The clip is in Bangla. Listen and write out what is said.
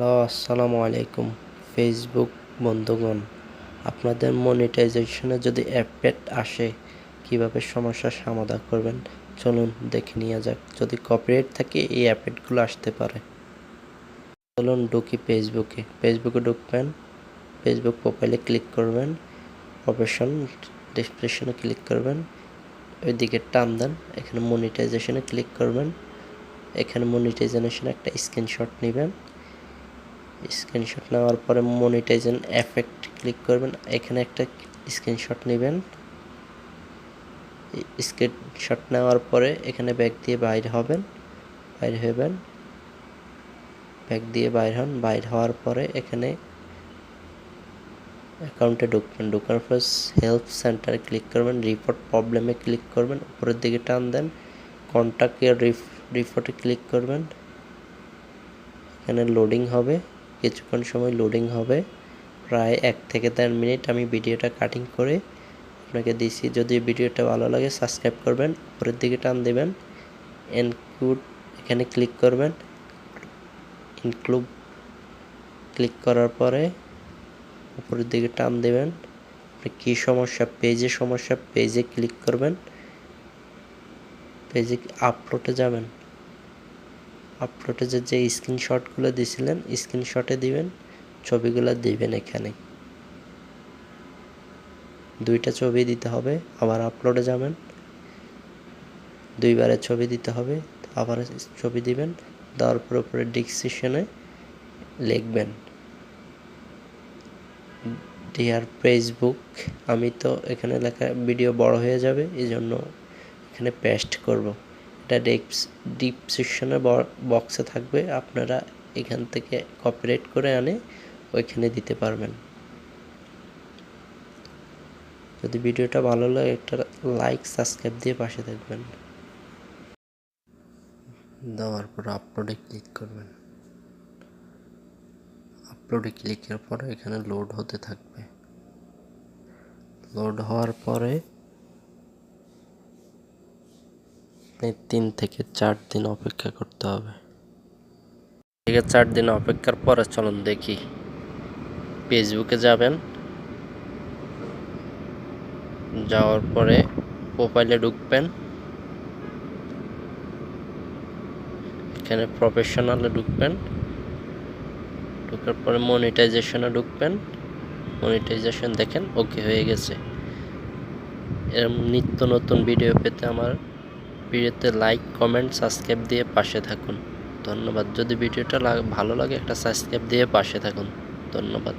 হ্যালো, আসসালামু আলাইকুম, ফেসবুক বন্ধুগণ। আপনাদের মনিটাইজেশনে যদি অ্যাপেট আসে, কীভাবে সমস্যার সমাধান করবেন? চলুন দেখে নিয়ে যাক। যদি কপিরাইট থাকে, এই অ্যাপেটগুলো আসতে পারে। চলুন ঢুকি ফেসবুকে। ফেসবুকে ঢুকবেন, ফেসবুক প্রোফাইলে ক্লিক করবেন প্রফেশন ডিসক্রিপশনে ক্লিক করবেন, ওইদিকে টান দেন, এখানে মনিটাইজেশনে ক্লিক করবেন, এখানে মনিটাইজেশনে একটা স্ক্রিনশট নেবেন। স্ক্রিনশট নেওয়ার পরে মনিটাইজেশন এফেক্ট ক্লিক করবেন। এখানে একটা স্ক্রিনশট নেবেন। স্ক্রিনশট নেওয়ার পরে এখানে ব্যাগ দিয়ে বাইরে হবেন। বাইরে হবেন। ব্যাগ দিয়ে বাইর হন। বাইর হওয়ার পরে এখানে অ্যাকাউন্টে ঢুকবেন। ঢোকার পর হেল্প সেন্টারে ক্লিক করবেন। রিপোর্ট প্রবলেমে ক্লিক করবেন। উপরের দিকে টান দেন। কন্ট্যাক্ট রিপোর্টে ক্লিক করবেন। এখানে লোডিং হবে। কিছুক্ষণ সময় লোডিং হবে। প্রায় এক থেকে দেড় মিনিট আমি ভিডিওটা কাটিং করে আপনাকে দিছি। যদি ভিডিওটা ভালো লাগে সাবস্ক্রাইব করবেন, উপরের দিকে টান দেবেন এনক্লুড এখানে ক্লিক করবেন ইনক্লুড ক্লিক করার পরে উপরের দিকে টান দেবেন। কী সমস্যা পেজে সমস্যা পেজে ক্লিক করবেন পেজে আপলোডে যাবেন। আপলোডে যে স্ক্রিনশটগুলো দিছিলেন স্ক্রিনশটে দিবেন, ছবিগুলো দিবেন এখানে। দুইটা ছবি দিতে হবে, আবার আপলোডে যাবেন। দুইবারে ছবি দিতে হবে, আবার ছবি দিবেন, দেওয়ার পর উপরে ডিসক্রিপশনে লিখবেন। ডিয়ার ফেসবুক আমি তো এখানে লেখা ভিডিও বড় হয়ে যাবে এই জন্য এখানে পেস্ট করব। এটা ডিসক্রিপশনে বক্সে থাকবে। আপনারা এখান থেকে কপিরাইট করে আনে, ওইখানে দিতে পারবেন। যদি ভিডিওটা ভালো লাগে, একটা লাইক সাবস্ক্রাইব দিয়ে পাশে থাকবেন। দেওয়ার পর আপলোডে ক্লিক করবেন। আপলোডে ক্লিকের পরে এখানে লোড হতে থাকবে। লোড হওয়ার পরে আপনি তিন থেকে চার দিন অপেক্ষা করতে হবে। থেকে চার দিন অপেক্ষার পরে চলুন দেখি। ফেসবুকে যাবেন। যাওয়ার পরে প্রোফাইলে ঢুকবেন। এখানে প্রফেশনালে ঢুকবেন। ঢুকার পরে মনিটাইজেশনে ঢুকবেন। মনিটাইজেশন দেখেন ওকে হয়ে গেছে। এরম নিত্য নতুন ভিডিও পেতে আমার ভিডিওতে লাইক, কমেন্ট, সাবস্ক্রাইব দিয়ে পাশে থাকুন। ধন্যবাদ। যদি ভিডিওটা ভালো লাগে একটা সাবস্ক্রাইব দিয়ে পাশে থাকুন। ধন্যবাদ।